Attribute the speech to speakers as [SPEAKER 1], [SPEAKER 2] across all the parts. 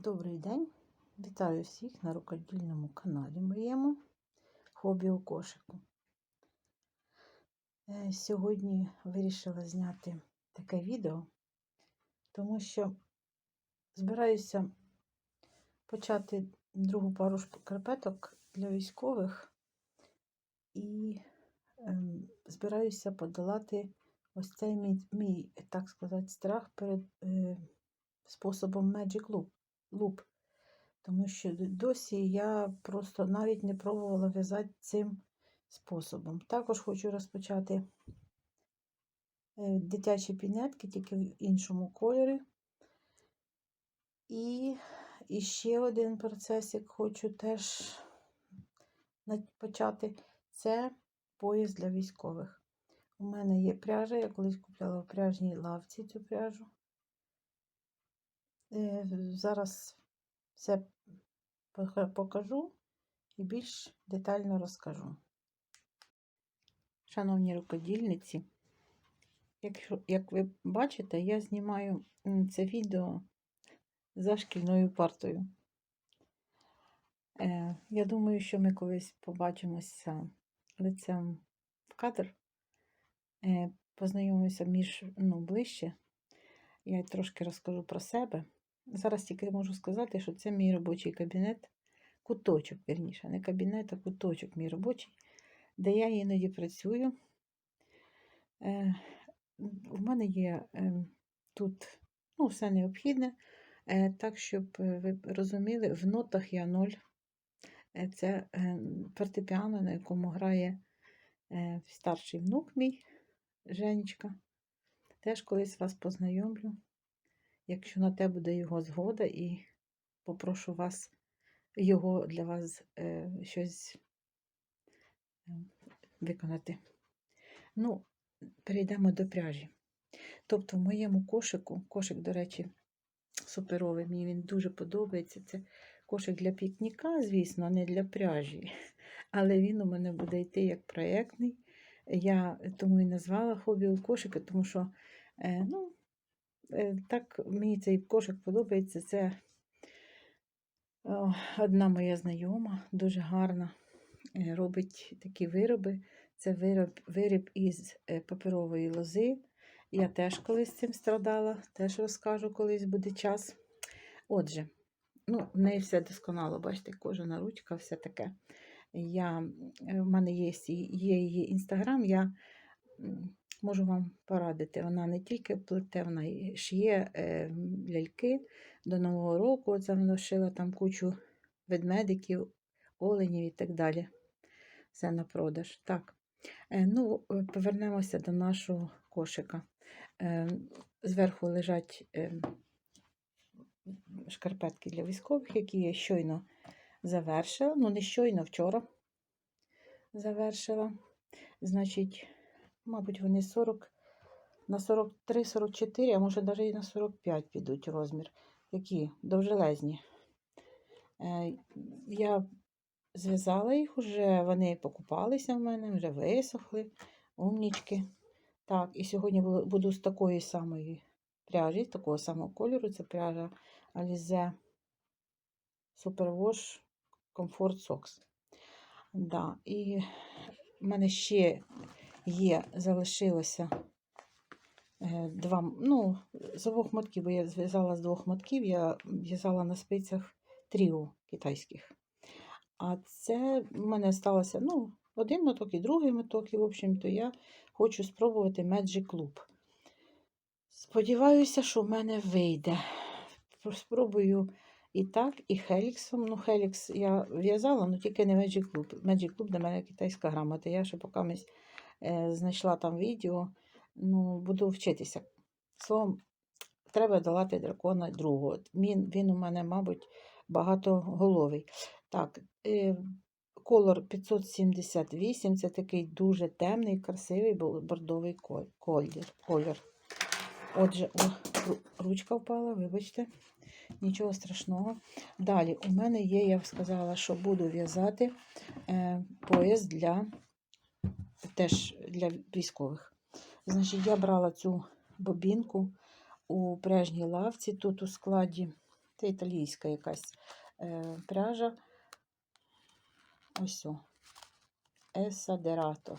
[SPEAKER 1] Добрий день! Вітаю всіх на рукодільному каналі моєму Хобі у кошику. Е, Сьогодні вирішила зняти таке відео, тому що збираюся почати другу пару шкарпеток для військових і ем, збираюся подолати ось цей мій, мій так сказати, страх перед е, способом Magic Loop луп. Тому що досі я просто навіть не пробувала в'язати цим способом. Також хочу розпочати е, дитячі пінетки, тільки в іншому кольорі. І, і ще один процесик хочу теж почати. Це пояс для військових. У мене є пряжа, я колись купляла в пряжній лавці цю пряжу. Е, Зараз все покажу і більш детально розкажу. Шановні рукодільниці, якщо, як ви бачите, я знімаю це відео за шкільною партою. Е, я думаю, що ми колись побачимося лицем в кадр, е, познайомимося між, ну, ближче. Я трошки розкажу про себе. Зараз тільки можу сказати, що це мій робочий кабінет, куточок, вірніше, не кабінет, а куточок мій робочий, де я іноді працюю. Е, в мене є е, тут ну, все необхідне, е, так, щоб е, ви розуміли, в нотах я ноль. Е, Це е, фортепіано, на якому грає е, старший внук мій, Женечка. Теж колись вас познайомлю, якщо на те буде його згода, і попрошу вас його для вас е, щось е, виконати. Ну, перейдемо до пряжі. Тобто, в моєму кошику, кошик, до речі, суперовий, мені він дуже подобається. Це кошик для пікніка, звісно, не для пряжі. Але він у мене буде йти як проєктний. Я тому і назвала хобі у кошики, тому що е, ну, так мені цей кошик подобається. Це одна моя знайома, дуже гарна, е, робить такі вироби. Це вироб, виріб із е, паперової лози. Я теж колись цим страдала, теж розкажу, колись буде час. Отже, ну, в неї все досконало, бачите, кожана ручка, все таке. Я, е, в мене є, є її інстаграм, я можу вам порадити. Вона не тільки плете, вона шиє е, ляльки до Нового року. Оце вона шила там кучу ведмедиків, оленів і так далі. Все на продаж. Так. Е, Ну, е, повернемося до нашого кошика. Зверху лежать шкарпетки для військових, які я щойно завершила. Ну, не щойно, вчора завершила. Значить, мабуть, вони 40 на 43-44, а може навіть і на 45 підуть розмір. Такі довжелезні. Е, Я зв'язала їх уже, вони покупалися в мене, вже висохли, умнічки. Так, і сьогодні буду з такої самої пряжі, з такого самого кольору. Це пряжа Alize Superwash Comfort Socks. Да, і в мене ще є, залишилося е, два, ну, з двох мотків, бо я зв'язала з двох мотків, я в'язала на спицях тріо китайських. А це в мене сталося, ну, один моток і другий моток, і, в общем-то, я хочу спробувати Magic Loop. Сподіваюся, що в мене вийде. Спробую і так, і Хеліксом. Ну, Хелікс я в'язала, але тільки не Magic Loop. Magic Loop для мене китайська грамота. Я ще поки знайшла там відео, ну, буду вчитися. Словом, треба долати дракона другого. Він, він у мене, мабуть, багатоголовий. Так, е, колор 578 це такий дуже темний, красивий бордовий колір. Отже, о, ручка впала, вибачте, нічого страшного. Далі, у мене є, я сказала, що буду в'язати е, пояс для теж для військових. Значить, я брала цю бобінку у пряжній лавці. Тут у складі Це італійська якась е, пряжа. Ось о. Есадерато.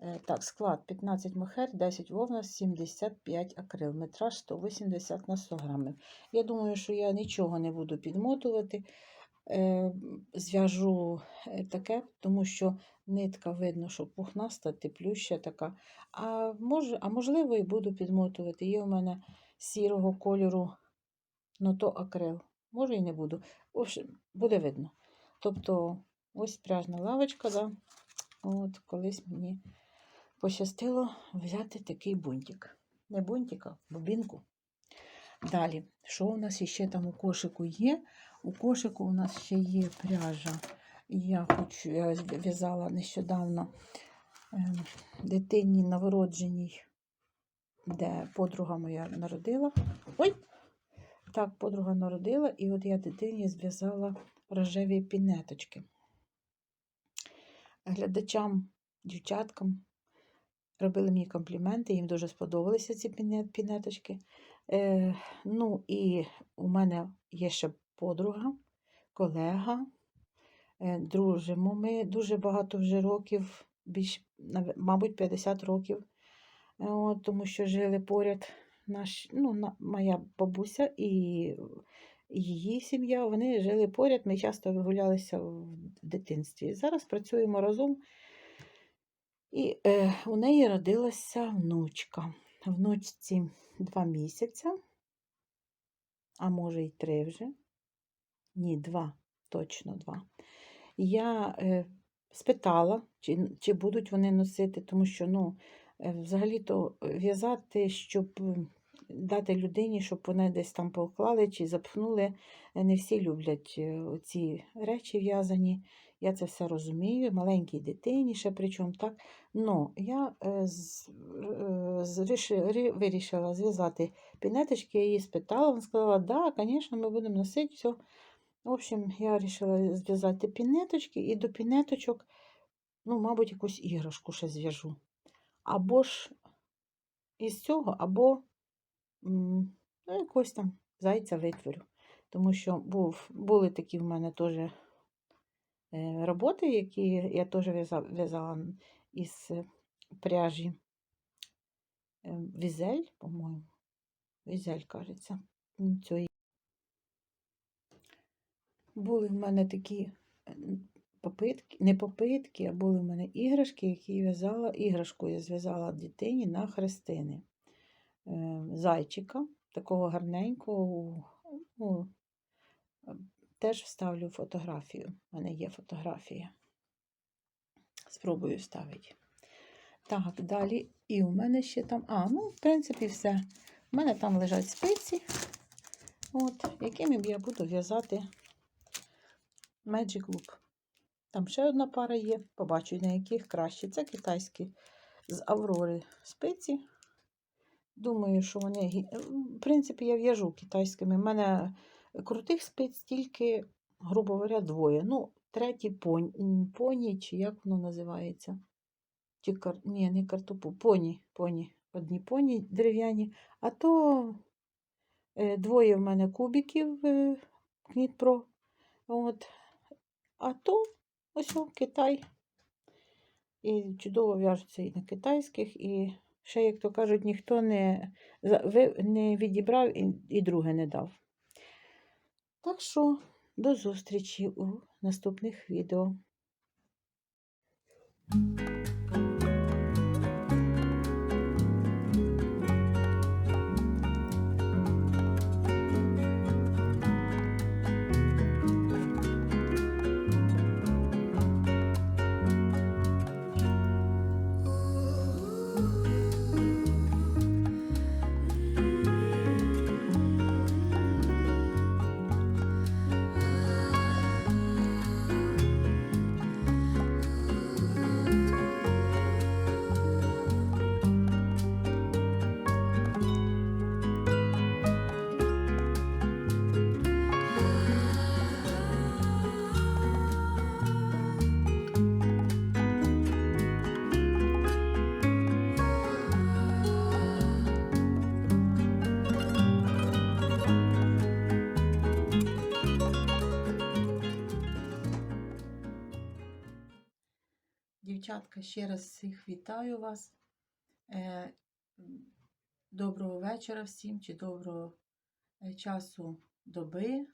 [SPEAKER 1] Е, Так, склад 15 мохер, 10 вовна, 75 акрил. Метраж 180 на 100 грамів. Я думаю, що я нічого не буду підмотувати. Е, Зв'яжу е, таке, тому що нитка видно, що пухнаста, теплюща така. А, може, а можливо, і буду підмотувати. Є у мене сірого кольору, ну то акрил. Може і не буду. Общем, буде видно. Тобто, ось пряжна лавочка, да. От, колись мені пощастило взяти такий бунтик. Не бунтик, а бобінку. Далі, що у нас ще там у кошику є? У кошику у нас ще є пряжа. Я хочу, я в'язала нещодавно е, дитині новородженій, де подруга моя народила. Ой! Так, подруга народила, і от я дитині зв'язала рожеві пінеточки. Глядачам, дівчаткам робили мені компліменти, їм дуже сподобалися ці пінеточки. Е, ну, і у мене є ще подруга, колега. Е, дружимо ми дуже багато вже років, більш, мабуть, 50 років, Е, от, тому що жили поряд наш, ну, моя бабуся і її сім'я, вони жили поряд, ми часто вигулялися в дитинстві. Зараз працюємо разом. І е, у неї родилася внучка. Внучці два місяці, а може й три вже. Ні, два, точно два. Я е, спитала, чи, чи будуть вони носити, тому що, ну, е, взагалі-то в'язати, щоб дати людині, щоб вони десь там поклали чи запхнули. е, Не всі люблять е, ці речі в'язані. Я це все розумію. Маленькій дитині ще причому так. Ну, я е, е, вирішила зв'язати пінеточки, я її спитала, вона сказала, да, звісно, ми будемо носити все. В общем, я вирішила зв'язати пінеточки і до пінеточок, ну, мабуть, якусь іграшку ще зв'яжу. Або ж із цього, або ну, якось там зайця витворю. Тому що був, були такі в мене теж е, роботи, які я теж в'язала із пряжі е, візель, по-моєму. Візель, кажеться. Були в мене такі е, попитки, не попитки, а були в мене іграшки, які в'язала. Іграшку я зв'язала дитині на хрестини. Е, Зайчика, такого гарненького. Ну, е, теж вставлю фотографію. У мене є фотографія. Спробую вставити. Так, далі. І у мене ще там. А, ну, в принципі, все. У мене там лежать спиці, от, якими б я буду в'язати Magic Loop. Там ще одна пара є, побачу, на яких краще. Це китайські з Аврори спиці. Думаю, що вони, в принципі, я в'яжу китайськими. У мене крутих спиць тільки, грубо говоря, двоє. Ну, третій поні, поні чи як воно називається? Чи кар... Ні, не картопу, поні, поні. Одні поні дерев'яні. А то е, двоє в мене кубиків е, Кнітпро. От. А то ось о, Китай. І чудово в'яжуться і на китайських, і ще, як то кажуть, ніхто не, не відібрав і, і друге не дав. Так що до зустрічі у наступних відео. Дівчатка, ще раз всіх вітаю вас. Е, Доброго вечора всім чи доброго е, часу доби.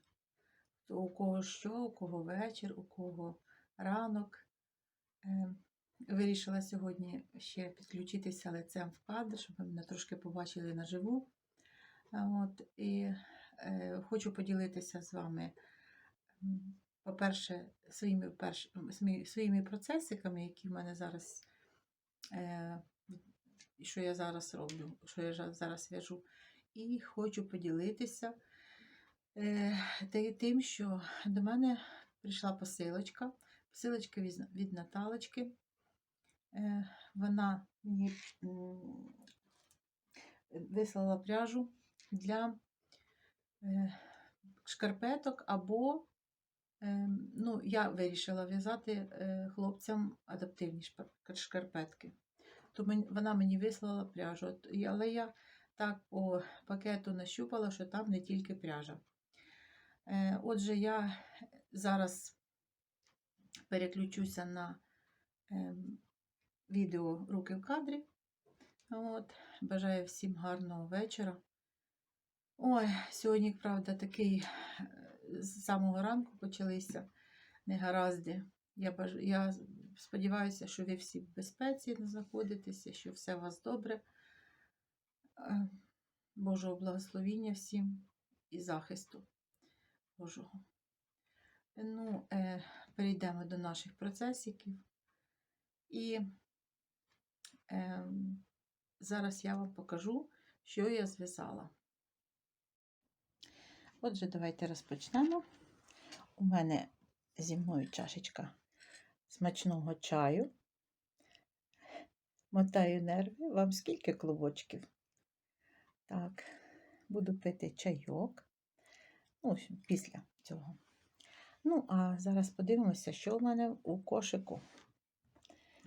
[SPEAKER 1] У кого що, у кого вечір, у кого ранок. Е, Вирішила сьогодні ще підключитися лицем в кадр, щоб ви мене трошки побачили наживу. От, і хочу поділитися з вами, по-перше, своїми, перш, своїми- процесиками, які в мене зараз, е, що я зараз роблю, що я зараз в'яжу. І хочу поділитися е, тим, що до мене прийшла посилочка. Посилочка від, від Наталочки. Е, вона мені вислала пряжу для е, шкарпеток або ну, я вирішила в'язати е, хлопцям адаптивні шкарпетки. То вона мені вислала пряжу, але я так по пакету нащупала, що там не тільки пряжа. Е, Отже, я зараз переключуся на ем, відео руки в кадрі. От, бажаю всім гарного вечора. Ой, сьогодні, правда, такий е, з самого ранку почалися негаразди. Я, баж... я сподіваюся, що ви всі в безпеці знаходитеся, що все у вас добре. Е, Божого благословіння всім і захисту Божого. Ну, е, перейдемо до наших процесиків. І е, зараз я вам покажу, що я зв'язала. Отже, давайте розпочнемо. У мене зі мною чашечка смачного чаю. Мотаю нерви. Вам скільки клубочків? Так, буду пити чайок. Ну, після цього. Ну, а зараз подивимося, що у мене у кошику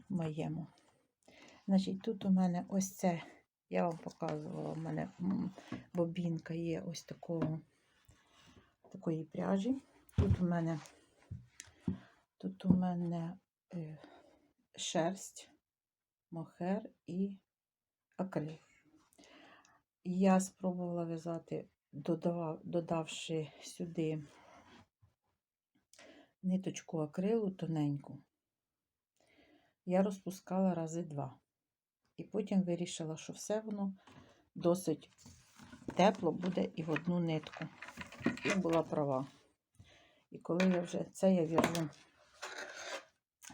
[SPEAKER 1] моєму. Значить, тут у мене ось це, я вам показувала, у мене бобінка є ось такого, такої пряжі. Тут у мене, тут у мене е, шерсть, мохер і акрил. Я спробувала в'язати, додав, додавши сюди ниточку акрилу тоненьку. Я розпускала рази два. І потім вирішила, що все воно досить тепло буде і в одну нитку. І була права. І коли я вже це я в'яжу,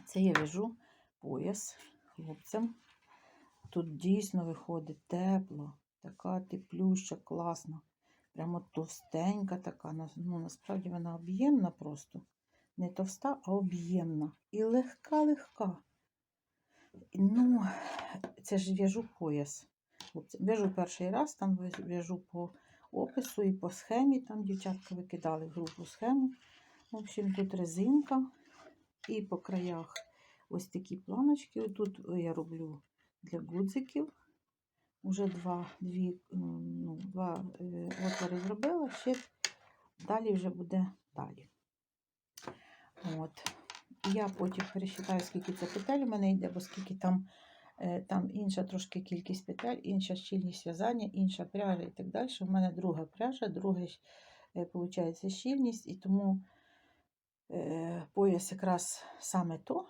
[SPEAKER 1] це я в'яжу пояс хлопцям. Тут дійсно виходить тепло, така теплюща, класна. Прямо товстенька така. Ну, насправді вона об'ємна просто. Не товста, а об'ємна. І легка-легка. Ну, це ж в'яжу пояс. В'яжу перший раз, там в'яжу по опису і по схемі. Там дівчатка викидали в групу схему. В общем, тут резинка. І по краях ось такі планочки. Тут я роблю для гудзиків. Уже два, дві, ну, два е, отвори зробила, ще далі вже буде далі. От. Я потім пересчитаю, скільки це петель у мене йде, бо скільки там там інша трошки кількість петель, інша щільність в'язання, інша пряжа і так далі. У мене друга пряжа, друга виходить, щільність, і тому е, пояс якраз саме то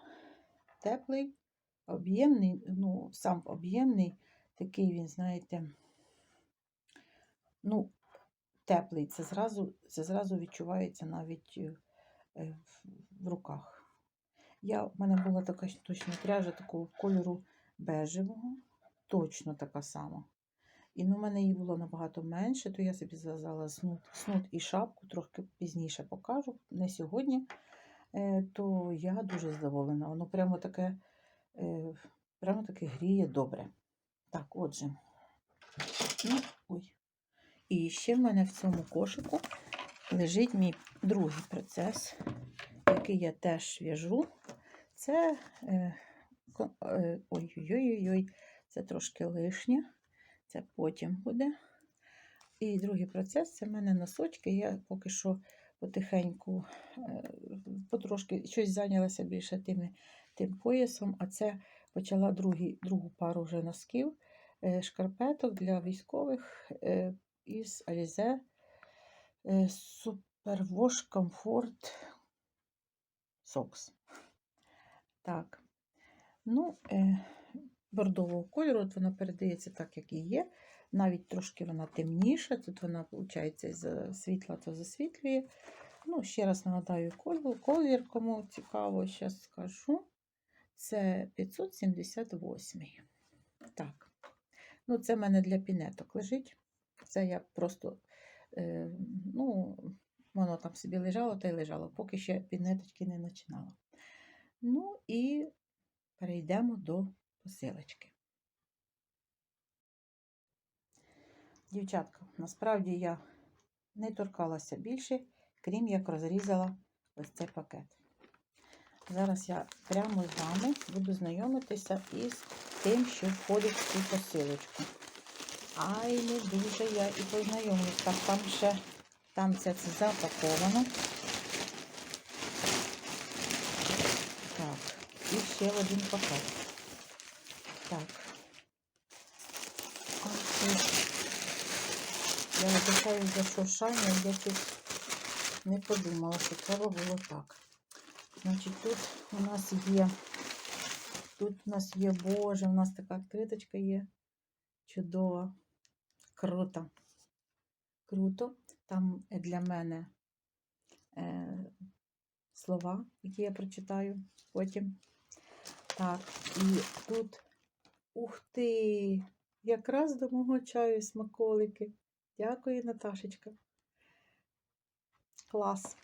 [SPEAKER 1] теплий, об'ємний, ну, сам об'ємний, такий він, знаєте, ну, теплий. Це зразу, це зразу відчувається навіть е, в, руках. Я, в мене була така точно пряжа такого кольору бежевого, точно така сама. І ну, в мене її було набагато менше, то я собі зв'язала снуд, снуд і шапку, трохи пізніше покажу, не сьогодні. Е, то я дуже задоволена. Воно прямо таке, е, прямо таке гріє добре. Так, отже. Ну, ой. І ще в мене в цьому кошику лежить мій другий процес, який я теж в'яжу. Це е, ой-ой-ой, це трошки лишнє, це потім буде. І другий процес це в мене носочки. Я поки що потихеньку, е, потрошки щось зайнялася більше тими тим поясом, а це почала другі, другу пару вже носків, е, шкарпеток для військових е, із Alize е, Superwash Comfort Socks. Так. Ну, е, бордового кольору, от вона передається так, як і є. Навіть трошки вона темніша. Тут вона, виходить, з світла то засвітлює. Ну, ще раз нагадаю колір, колір кому цікаво, зараз скажу. Це 578. Так. Ну, це в мене для пінеток лежить. Це я просто, е, ну, воно там собі лежало та й лежало, поки ще пінеточки не починала. Ну і перейдемо до посилочки. Дівчатка, насправді я не торкалася більше, крім як розрізала ось цей пакет. Зараз я прямо з вами буду знайомитися із тим, що входить в цю посилочку. Ай, не дуже я і познайомлюсь. Так, там ще там це, це запаковано. Так, і ще один пакет. Так. Я вибачаю за шуршання, я тут не подумала, що треба було так. Значить, тут у нас є, тут у нас є, Боже, у нас така відкриточка є. Чудова. Круто. Круто. Там для мене е, слова, які я прочитаю потім. Так, і тут, ух ти, якраз до мого чаю смаколики. Дякую, Наташечка. Клас.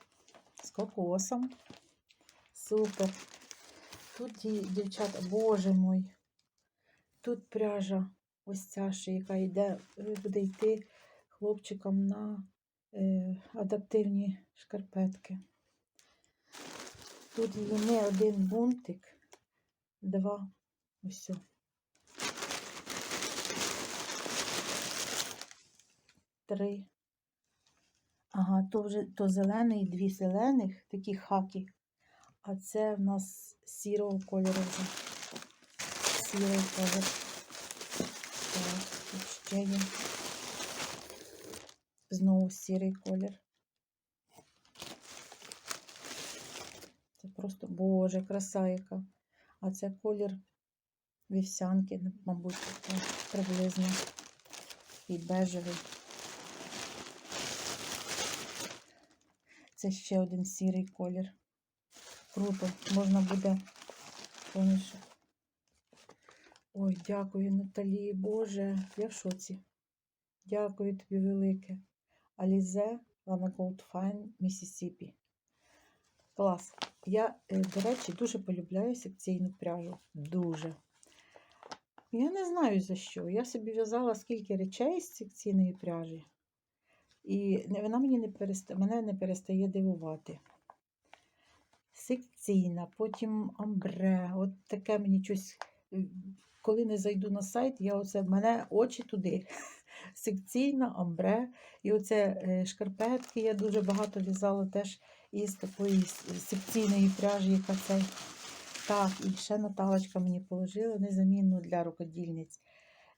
[SPEAKER 1] З кокосом. Супер. Тут, ді- дівчата, боже мой, тут пряжа ось ця ще, яка йде, е, буде йти хлопчикам на е, адаптивні шкарпетки. Тут є не один бунтик, два. Ось. Три. Ага, то вже то зелений, дві зелених, такі хаки. А це в нас сірого кольору вже. Сірий колір. Так, тут ще є. Знову сірий колір. Це просто, боже, краса яка. А це колір вівсянки, мабуть, таке приблизно. І бежевий. Це ще один сірий колір. Круто. Можна буде. поміж- Ой, дякую, Наталі. Боже, я в шоці. Дякую тобі велике. Lana Gold Fine, Mississippi. Клас. Я, е, до речі, дуже полюбляю секційну пряжу. Дуже. Я не знаю за що. Я собі в'язала скільки речей з секційної пряжі. І вона мені не перестає, мене не перестає дивувати. Секційна, потім амбре. От таке мені щось. е, Коли не зайду на сайт, я оце, в мене очі туди. Секційна, амбре. І оце е, шкарпетки я дуже багато в'язала теж із такої секційної пряжі, яка цей. Так, і ще Наталочка мені положила незамінну для рукодільниць.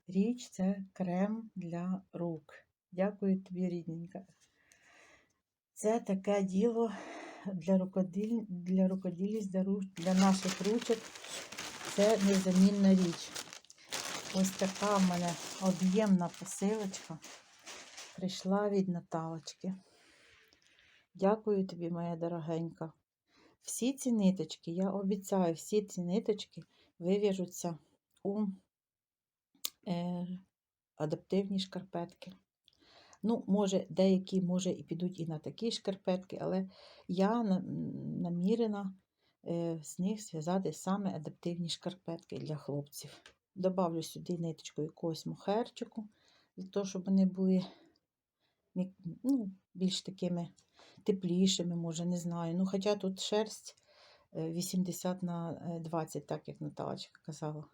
[SPEAKER 1] Річ це крем для рук. Дякую тобі, рідненька. Це таке діло для рукоділь... для рукоділість, для, руч... для наших ручок. Це незамінна річ. Ось така в мене об'ємна посилочка прийшла від Наталочки. Дякую тобі, моя дорогенька. Всі ці ниточки, я обіцяю, всі ці ниточки вив'яжуться у е, адаптивні шкарпетки. Ну, може, деякі, може, і підуть і на такі шкарпетки, але я намірена е, з них зв'язати саме адаптивні шкарпетки для хлопців. Добавлю сюди ниточку якогось мохерчику, для того, щоб вони були ну, більш такими теплішими, може, не знаю. Ну, хоча тут шерсть е, 80 на е, 20, так як Наталочка казала.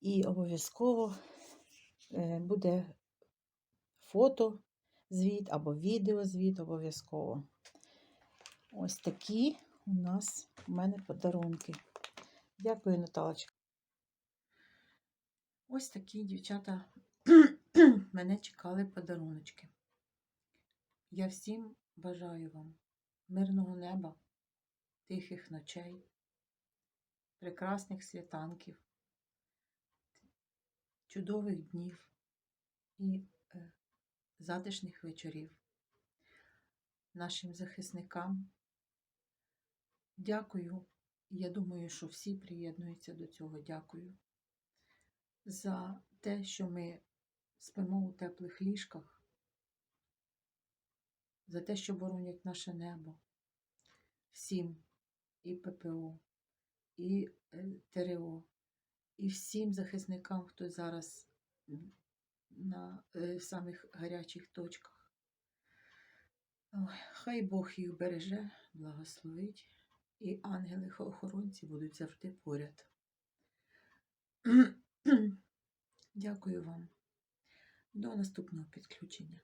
[SPEAKER 1] І обов'язково е, буде фото звіт або відеозвіт обов'язково. Ось такі у нас у мене подарунки. Дякую, Наталочка. Ось такі дівчата мене чекали подаруночки. Я всім бажаю вам мирного неба, тихих ночей, прекрасних світанків, чудових днів і е, затишних вечорів. Нашим захисникам. Дякую. Я думаю, що всі приєднуються до цього. Дякую за те, що ми спимо у теплих ліжках, за те, що боронять наше небо. Всім і ППО, і е, ТРО, і всім захисникам, хто зараз на е, самих гарячих точках. Хай Бог їх береже, благословить, і ангели-охоронці будуть завжди поряд. Дякую вам. До наступного підключення.